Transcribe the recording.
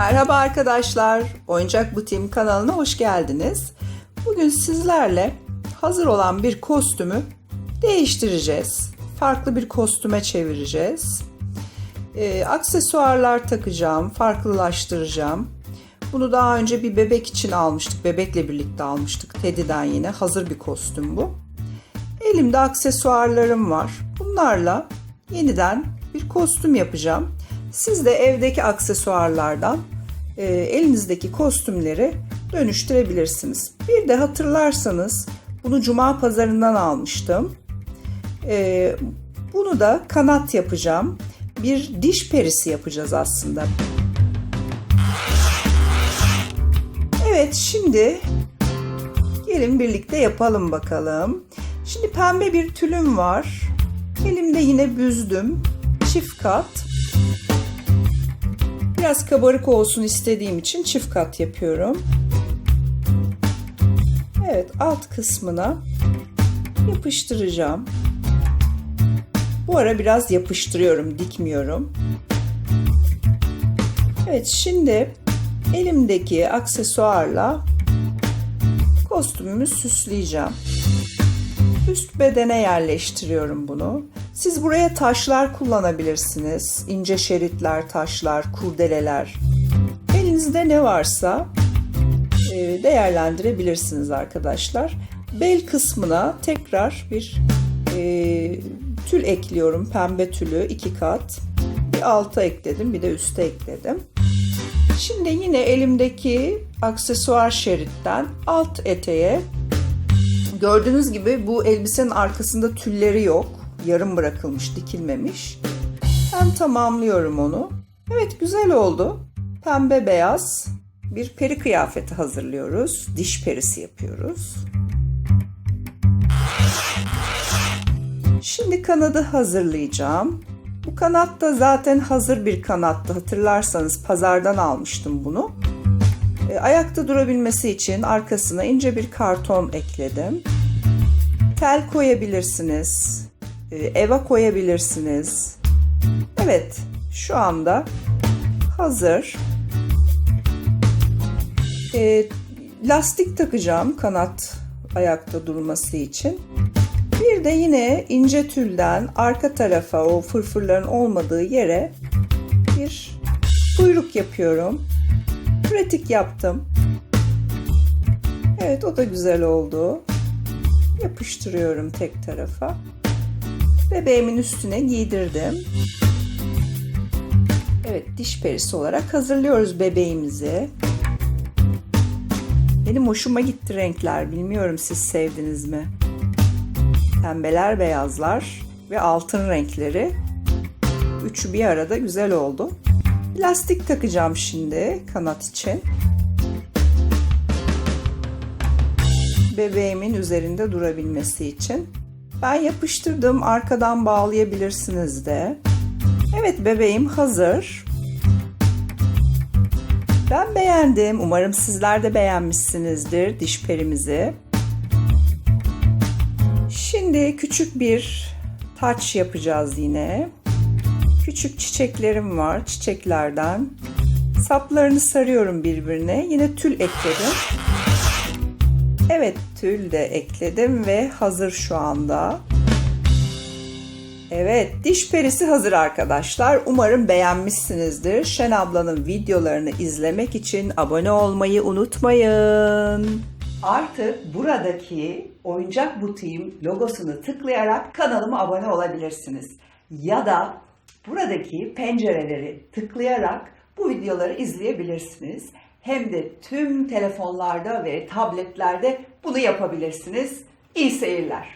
Merhaba arkadaşlar. Oyuncak Butiğim kanalına hoş geldiniz. Bugün sizlerle hazır olan bir kostümü değiştireceğiz. Farklı bir kostüme çevireceğiz. Ee, aksesuarlar takacağım, farklılaştıracağım. Bunu daha önce bir bebek için almıştık. Bebekle birlikte almıştık. Teddy'den yine hazır bir kostüm bu. Elimde aksesuarlarım var. Bunlarla yeniden bir kostüm yapacağım. Siz de evdeki aksesuarlardan e, elinizdeki kostümleri dönüştürebilirsiniz. Bir de hatırlarsanız bunu cuma pazarından almıştım. E, bunu da kanat yapacağım. Bir diş perisi yapacağız aslında. Evet şimdi gelin birlikte yapalım bakalım. Şimdi pembe bir tülüm var. Elimde yine büzdüm. Çift kat. Biraz kabarık olsun istediğim için çift kat yapıyorum. Evet alt kısmına yapıştıracağım. Bu ara biraz yapıştırıyorum, dikmiyorum. Evet şimdi elimdeki aksesuarla kostümümü süsleyeceğim. Üst bedene yerleştiriyorum bunu. Siz buraya taşlar kullanabilirsiniz. İnce şeritler, taşlar, kurdeleler. Elinizde ne varsa e, değerlendirebilirsiniz arkadaşlar. Bel kısmına tekrar bir e, tül ekliyorum. Pembe tülü iki kat. Bir alta ekledim bir de üste ekledim. Şimdi yine elimdeki aksesuar şeritten alt eteğe gördüğünüz gibi bu elbisenin arkasında tülleri yok. Yarım bırakılmış, dikilmemiş. Ben tamamlıyorum onu. Evet güzel oldu. Pembe beyaz bir peri kıyafeti hazırlıyoruz. Diş perisi yapıyoruz. Şimdi kanadı hazırlayacağım. Bu kanat da zaten hazır bir kanattı. Hatırlarsanız pazardan almıştım bunu. E, ayakta durabilmesi için arkasına ince bir karton ekledim. Tel koyabilirsiniz. E, eva koyabilirsiniz. Evet, şu anda hazır. E, lastik takacağım kanat ayakta durması için. Bir de yine ince tülden arka tarafa o fırfırların olmadığı yere bir kuyruk yapıyorum. Pratik yaptım. Evet o da güzel oldu. Yapıştırıyorum tek tarafa. Bebeğimin üstüne giydirdim. Evet diş perisi olarak hazırlıyoruz bebeğimizi. Benim hoşuma gitti renkler. Bilmiyorum siz sevdiniz mi? Pembeler, beyazlar ve altın renkleri. Üçü bir arada güzel oldu. Lastik takacağım şimdi kanat için. Bebeğimin üzerinde durabilmesi için. Ben yapıştırdım. Arkadan bağlayabilirsiniz de. Evet bebeğim hazır. Ben beğendim. Umarım sizler de beğenmişsinizdir diş perimizi. Şimdi küçük bir taç yapacağız yine. Küçük çiçeklerim var çiçeklerden. Saplarını sarıyorum birbirine. Yine tül ekledim. Evet tül de ekledim ve hazır şu anda. Evet diş perisi hazır arkadaşlar. Umarım beğenmişsinizdir. Şen ablanın videolarını izlemek için abone olmayı unutmayın. Artık buradaki oyuncak butiğim logosunu tıklayarak kanalıma abone olabilirsiniz. Ya da buradaki pencereleri tıklayarak bu videoları izleyebilirsiniz. Hem de tüm telefonlarda ve tabletlerde bunu yapabilirsiniz. İyi seyirler.